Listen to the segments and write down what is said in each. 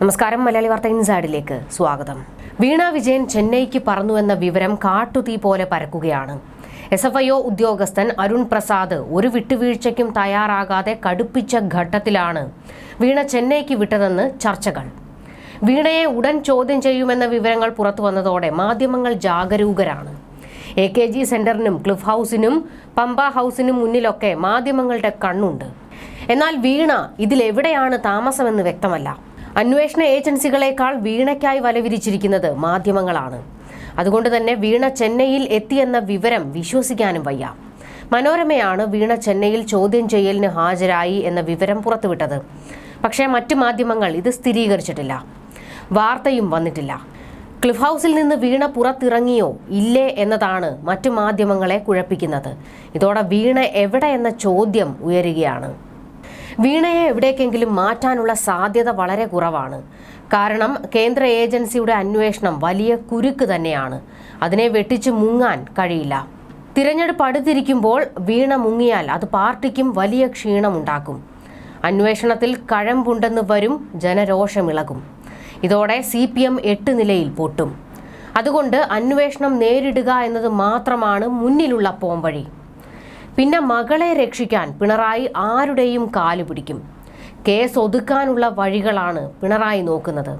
നമസ്കാരം മലയാളി വാർത്ത ഇൻസൈഡിലേക്ക് സ്വാഗതം. വീണ വിജയൻ ചെന്നൈക്ക് പറന്നു എന്ന വിവരം കാട്ടുതീ പോലെ പരക്കുകയാണ്. എസ് എഫ് ഐ ഒ ഉദ്യോഗസ്ഥൻ അരുൺ പ്രസാദ് ഒരു വിട്ടുവീഴ്ചയ്ക്കും തയ്യാറാകാതെ കടുപ്പിച്ച ഘട്ടത്തിലാണ് വീണ ചെന്നൈക്ക് വിട്ടതെന്ന് ചർച്ചകൾ. വീണയെ ഉടൻ ചോദ്യം ചെയ്യുമെന്ന വിവരങ്ങൾ പുറത്തു വന്നതോടെ മാധ്യമങ്ങൾ ജാഗരൂകരാണ്. എ കെ ജി സെന്ററിനും ക്ലിഫ് ഹൗസിനും പമ്പ ഹൗസിനും മുന്നിലൊക്കെ മാധ്യമങ്ങളുടെ കണ്ണുണ്ട്. എന്നാൽ വീണ ഇതിലെവിടെയാണ് താമസമെന്ന് വ്യക്തമല്ല. അന്വേഷണ ഏജൻസികളെക്കാൾ വീണയ്ക്കായി വലവിരിച്ചിരിക്കുന്നത് മാധ്യമങ്ങളാണ്. അതുകൊണ്ട് തന്നെ വീണ ചെന്നൈയിൽ എത്തിയെന്ന വിവരം വിശ്വസിക്കാനും വയ്യ. മനോരമയാണ് വീണ ചെന്നൈയിൽ ചോദ്യം ചെയ്യലിന് ഹാജരായി എന്ന വിവരം പുറത്തുവിട്ടത്. പക്ഷേ മറ്റു മാധ്യമങ്ങൾ ഇത് സ്ഥിരീകരിച്ചിട്ടില്ല. വാർത്തയും വന്നിട്ടില്ല. ക്ലിഫ് ഹൗസിൽ നിന്ന് വീണ പുറത്തിറങ്ങിയോ? ഇല്ലേ എന്നതാണ് മറ്റു മാധ്യമങ്ങളെ കുഴപ്പിക്കുന്നത്. ഇതോടെ വീണ എവിടെ എന്ന ചോദ്യം ഉയരുകയാണ്. വീണയെ എവിടേക്കെങ്കിലും മാറ്റാനുള്ള സാധ്യത വളരെ കുറവാണ്. കാരണം കേന്ദ്ര ഏജൻസിയുടെ അന്വേഷണം വലിയ കുരുക്ക് തന്നെയാണ്. അതിനെ വെട്ടിച്ച് മുങ്ങാൻ കഴിയില്ല. തിരഞ്ഞെടുപ്പ് അടുത്തിരിക്കുമ്പോൾ വീണ മുങ്ങിയാൽ അത് പാർട്ടിക്കും വലിയ ക്ഷീണമുണ്ടാക്കും. അന്വേഷണത്തിൽ കഴമ്പുണ്ടെന്ന് വരും ജനരോഷമിളകും. ഇതോടെ സി പി എം എട്ട് നിലയിൽ പൊട്ടും. അതുകൊണ്ട് അന്വേഷണം നേരിടുക എന്നത് മാത്രമാണ് മുന്നിലുള്ള പോംവഴി. പിന്നെ മകളെ രക്ഷിക്കാൻ പിണറായി ആരുടെയും കാൽ പിടിക്കും. കേസ് ഒതുക്കാനുള്ള വഴികളാണ് പിണറായി നോക്കുന്നത്.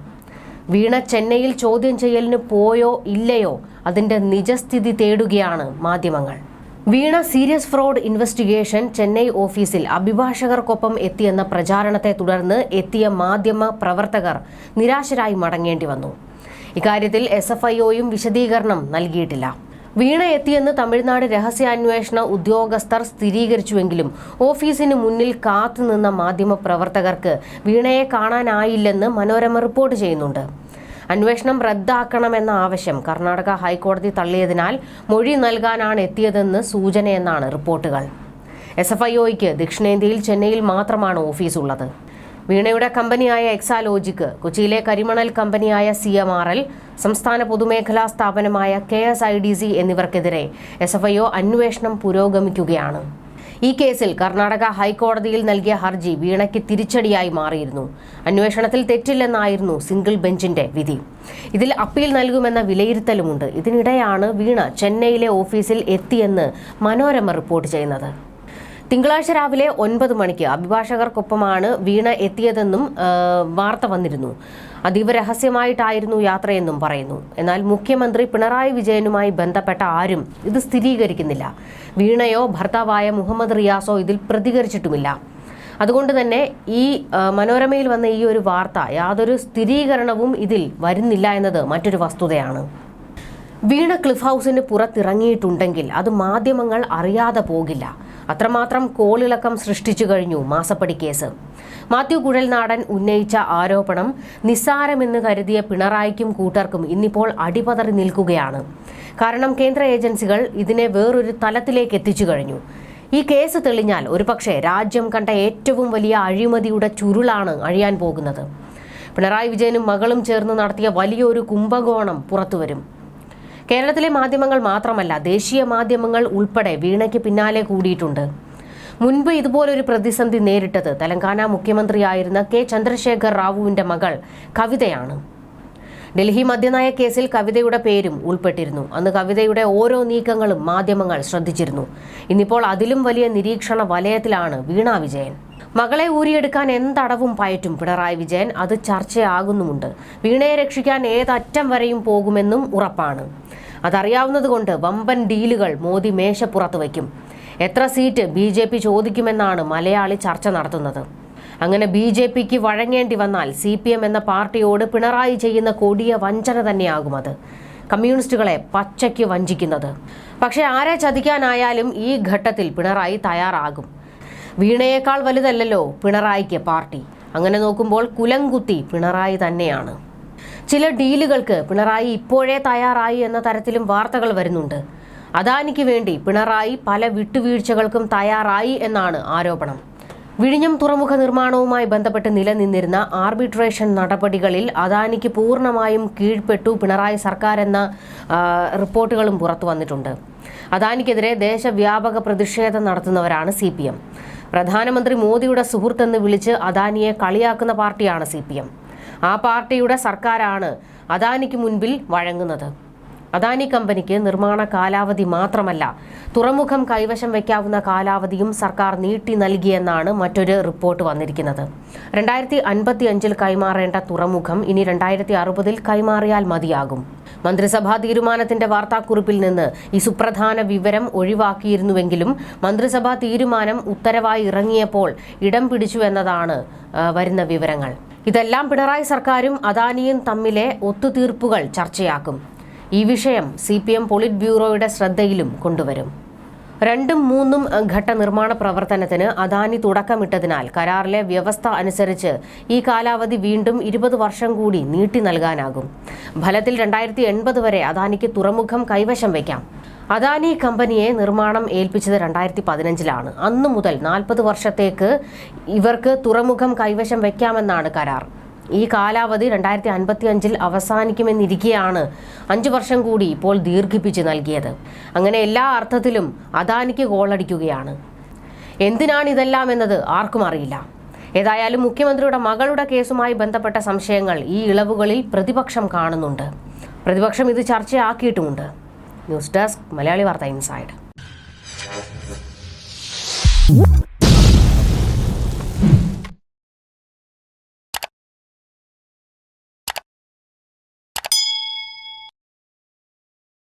വീണ ചെന്നൈയിൽ ചോദ്യം ചെയ്യലിന് പോയോ ഇല്ലയോ അതിന്റെ നിജസ്ഥിതി തേടുകയാണ് മാധ്യമങ്ങൾ. Veena serious fraud investigation Chennai ഓഫീസിൽ അഭിഭാഷകർക്കൊപ്പം എത്തിയെന്ന പ്രചാരണത്തെ തുടർന്ന് എത്തിയ മാധ്യമ പ്രവർത്തകർ നിരാശരായി മടങ്ങേണ്ടി വന്നു. ഇക്കാര്യത്തിൽ എസ് എഫ് ഐ ഒയും വിശദീകരണം നൽകിയിട്ടില്ല. വീണ എത്തിയെന്ന് തമിഴ്നാട് രഹസ്യാന്വേഷണ ഉദ്യോഗസ്ഥർ സ്ഥിരീകരിച്ചുവെങ്കിലും ഓഫീസിന് മുന്നിൽ കാത്തുനിന്ന മാധ്യമപ്രവർത്തകർക്ക് വീണയെ കാണാനായില്ലെന്ന് മനോരമ റിപ്പോർട്ട് ചെയ്യുന്നുണ്ട്. അന്വേഷണം റദ്ദാക്കണമെന്ന ആവശ്യം കർണാടക ഹൈക്കോടതി തള്ളിയതിനാൽ മൊഴി നൽകാനാണ് എത്തിയതെന്ന് സൂചനയെന്നാണ് റിപ്പോർട്ടുകൾ. എസ് എഫ് ഐ ഒയ്ക്ക് ദക്ഷിണേന്ത്യയിൽ ചെന്നൈയിൽ മാത്രമാണ് ഓഫീസ് ഉള്ളത് വീണയുടെ കമ്പനിയായ എക്സാലോജിക്ക് കൊച്ചിയിലെ കരിമണൽ കമ്പനിയായ സി എം ആർ എൽ സംസ്ഥാന പൊതുമേഖലാ സ്ഥാപനമായ K S I D C എന്നിവർക്കെതിരെ S F I O അന്വേഷണം പുരോഗമിക്കുകയാണ്. ഈ കേസിൽ കർണാടക ഹൈക്കോടതിയിൽ നൽകിയ ഹർജി വീണയ്ക്ക് തിരിച്ചടിയായി മാറിയിരുന്നു. അന്വേഷണത്തിൽ തെറ്റില്ലെന്നായിരുന്നു സിംഗിൾ ബെഞ്ചിന്റെ വിധി. ഇതിൽ അപ്പീൽ നൽകുമെന്ന വിലയിരുത്തലുമുണ്ട്. ഇതിനിടെയാണ് വീണ ചെന്നൈയിലെ ഓഫീസിൽ എത്തിയെന്ന് മനോരമ റിപ്പോർട്ട് ചെയ്യുന്നത്. തിങ്കളാഴ്ച രാവിലെ ഒൻപത് മണിക്ക് അഭിഭാഷകർക്കൊപ്പമാണ് വീണ എത്തിയതെന്നും വാർത്ത വന്നിരുന്നു. അതീവ രഹസ്യമായിട്ടായിരുന്നു യാത്രയെന്നും പറയുന്നു. എന്നാൽ മുഖ്യമന്ത്രി പിണറായി വിജയനുമായി ബന്ധപ്പെട്ട ആരും ഇത് സ്ഥിരീകരിക്കുന്നില്ല. വീണയോ ഭർത്താവായ മുഹമ്മദ് റിയാസോ ഇതിൽ പ്രതികരിച്ചിട്ടുമില്ല. അതുകൊണ്ട് തന്നെ ഈ മനോരമയിൽ വന്ന ഈ ഒരു വാർത്ത യാതൊരു സ്ഥിരീകരണവും ഇതിൽ വരുന്നില്ല എന്നത് മറ്റൊരു വസ്തുതയാണ്. വീണ ക്ലിഫ് ഹൗസിന് പുറത്തിറങ്ങിയിട്ടുണ്ടെങ്കിൽ അത് മാധ്യമങ്ങൾ അറിയാതെ പോകില്ല. അത്രമാത്രം കോളിളക്കം സൃഷ്ടിച്ചു കഴിഞ്ഞു മാസപ്പടി കേസ്. മാത്യു കുഴൽനാടൻ ഉന്നയിച്ച ആരോപണം നിസ്സാരമെന്ന് കരുതിയ പിണറായിക്കും കൂട്ടർക്കും ഇന്നിപ്പോൾ അടിപതറി നിൽക്കുകയാണ്. കാരണം കേന്ദ്ര ഏജൻസികൾ ഇതിനെ വേറൊരു തലത്തിലേക്ക് എത്തിച്ചു കഴിഞ്ഞു. ഈ കേസ് തെളിഞ്ഞാൽ ഒരുപക്ഷെ രാജ്യം കണ്ട ഏറ്റവും വലിയ അഴിമതിയുടെ ചുരുളാണ് അഴിയാൻ പോകുന്നത്. പിണറായി വിജയനും മകളും ചേർന്ന് നടത്തിയ വലിയൊരു കുംഭകോണം പുറത്തുവരും. കേരളത്തിലെ മാധ്യമങ്ങൾ മാത്രമല്ല ദേശീയ മാധ്യമങ്ങൾ ഉൾപ്പെടെ വീണയ്ക്ക് പിന്നാലെ കൂടിയിട്ടുണ്ട്. മുൻപ് ഇതുപോലൊരു പ്രതിസന്ധി നേരിട്ടത് തെലങ്കാന മുഖ്യമന്ത്രിയായിരുന്ന കെ ചന്ദ്രശേഖർ റാവുവിന്റെ മകൾ കവിതയാണ്. ഡൽഹി മദ്യനയ കേസിൽ കവിതയുടെ പേരും ഉൾപ്പെട്ടിരുന്നു. അന്ന് കവിതയുടെ ഓരോ നീക്കങ്ങളും മാധ്യമങ്ങൾ ശ്രദ്ധിച്ചിരുന്നു. ഇന്നിപ്പോൾ അതിലും വലിയ നിരീക്ഷണ വലയത്തിലാണ് വീണ വിജയൻ. മകളെ ഊരിയെടുക്കാൻ എന്തടവും പയറ്റും പിണറായി വിജയൻ അത് ചർച്ചയാകുന്നുമുണ്ട്. വീണയെ രക്ഷിക്കാൻ ഏതറ്റം വരെയും പോകുമെന്നും ഉറപ്പാണ്. അതറിയാവുന്നതുകൊണ്ട് വമ്പൻ ഡീലുകൾ മോദി മേശപ്പുറത്ത് വയ്ക്കും. എത്ര സീറ്റ് ബി ചോദിക്കുമെന്നാണ് മലയാളി ചർച്ച നടത്തുന്നത്. അങ്ങനെ ബി ജെ പിക്ക് വഴങ്ങേണ്ടി വന്നാൽ സി പി എം എന്ന പാർട്ടിയോട് പിണറായി ചെയ്യുന്ന കൊടിയ വഞ്ചന തന്നെയാകും അത്. കമ്മ്യൂണിസ്റ്റുകളെ പച്ചയ്ക്ക് വഞ്ചിക്കുന്നത്. പക്ഷേ ആരെ ചതിക്കാനായാലും ഈ ഘട്ടത്തിൽ പിണറായി തയ്യാറാകും. വീണയേക്കാൾ വലുതല്ലല്ലോ പിണറായിക്ക് പാർട്ടി. അങ്ങനെ നോക്കുമ്പോൾ കുലംകുത്തി പിണറായി തന്നെയാണ്. ചില ഡീലുകൾക്ക് പിണറായി ഇപ്പോഴേ തയ്യാറായി എന്ന തരത്തിലും വാർത്തകൾ വരുന്നുണ്ട്. അദാനിക്ക് വേണ്ടി പിണറായി പല വിട്ടുവീഴ്ചകൾക്കും തയ്യാറായി എന്നാണ് ആരോപണം. വിഴിഞ്ഞം തുറമുഖ നിർമ്മാണവുമായി ബന്ധപ്പെട്ട് നിലനിന്നിരുന്ന ആർബിട്രേഷൻ നടപടികളിൽ അദാനിക്ക് പൂർണമായും കീഴ്പ്പെട്ടു പിണറായി സർക്കാർ എന്ന റിപ്പോർട്ടുകളും പുറത്തു വന്നിട്ടുണ്ട്. അദാനിക്കെതിരെ ദേശവ്യാപക പ്രതിഷേധം നടത്തുന്നവരാണ് സി പി എം. പ്രധാനമന്ത്രി മോദിയുടെ സുഹൃത്തെന്ന് വിളിച്ച് അദാനിയെ കളിയാക്കുന്ന പാർട്ടിയാണ് സി പി എം. ആ പാർട്ടിയുടെ സർക്കാരാണ് അദാനിക്ക് മുൻപിൽ വഴങ്ങുന്നത്. അദാനി കമ്പനിക്ക് നിർമ്മാണ കാലാവധി മാത്രമല്ല തുറമുഖം കൈവശം വയ്ക്കാവുന്ന കാലാവധിയും സർക്കാർ നീട്ടി നൽകിയെന്നാണ് മറ്റൊരു റിപ്പോർട്ട് വന്നിരിക്കുന്നത്. രണ്ടായിരത്തി അൻപത്തി അഞ്ചിൽ കൈമാറേണ്ട തുറമുഖം ഇനി രണ്ടായിരത്തി അറുപതിൽ കൈമാറിയാൽ മതിയാകും. മന്ത്രിസഭാ തീരുമാനത്തിന്റെ വാർത്താക്കുറിപ്പിൽ നിന്ന് ഈ സുപ്രധാന വിവരം ഒഴിവാക്കിയിരുന്നുവെങ്കിലും മന്ത്രിസഭാ തീരുമാനം ഉത്തരവായി ഇറങ്ങിയപ്പോൾ ഇടം പിടിച്ചു എന്നതാണ് വരുന്ന വിവരങ്ങൾ. ഇതെല്ലാം പിണറായി സർക്കാരും അദാനിയും തമ്മിലെ ഒത്തുതീർപ്പുകൾ ചർച്ചയാക്കും. ഈ വിഷയം സി പി എം പോളിറ്റ് ബ്യൂറോയുടെ ശ്രദ്ധയിലും കൊണ്ടുവരും. രണ്ടും മൂന്നും ഘട്ട നിർമ്മാണ പ്രവർത്തനത്തിന് അദാനി തുടക്കമിട്ടതിനാൽ കരാറിലെ വ്യവസ്ഥ അനുസരിച്ച് ഈ കാലാവധി വീണ്ടും ഇരുപത് വർഷം കൂടി നീട്ടി നൽകാനാകും. ഫലത്തിൽ രണ്ടായിരത്തി എൺപത് വരെ അദാനിക്ക് തുറമുഖം കൈവശം വയ്ക്കാം. അദാനി കമ്പനിയെ നിർമ്മാണം ഏൽപ്പിച്ചത് രണ്ടായിരത്തി പതിനഞ്ചിലാണ്. അന്നു മുതൽ നാൽപ്പത് വർഷത്തേക്ക് ഇവർക്ക് തുറമുഖം കൈവശം വയ്ക്കാമെന്നാണ് കരാർ. ഈ കാലാവധി രണ്ടായിരത്തി അൻപത്തി അഞ്ചിൽ അവസാനിക്കുമെന്നിരിക്കെയാണ് അഞ്ചു വർഷം കൂടി ഇപ്പോൾ ദീർഘിപ്പിച്ച് നൽകിയത്. അങ്ങനെ എല്ലാ അർത്ഥത്തിലും അദാനിക്ക് ഗോളടിക്കുകയാണ്. എന്തിനാണ് ഇതെല്ലാം എന്നത് ആർക്കും അറിയില്ല. ഏതായാലും മുഖ്യമന്ത്രിയുടെ മകളുടെ കേസുമായി ബന്ധപ്പെട്ട സംശയങ്ങൾ ഈ ഇളവുകളിൽ പ്രതിപക്ഷം കാണുന്നുണ്ട്. പ്രതിപക്ഷം ഇത് ചർച്ചയാക്കിയിട്ടുമുണ്ട്. ന്യൂസ് ഡെസ്ക് മലയാളി വാർത്ത ഇൻസൈഡ്.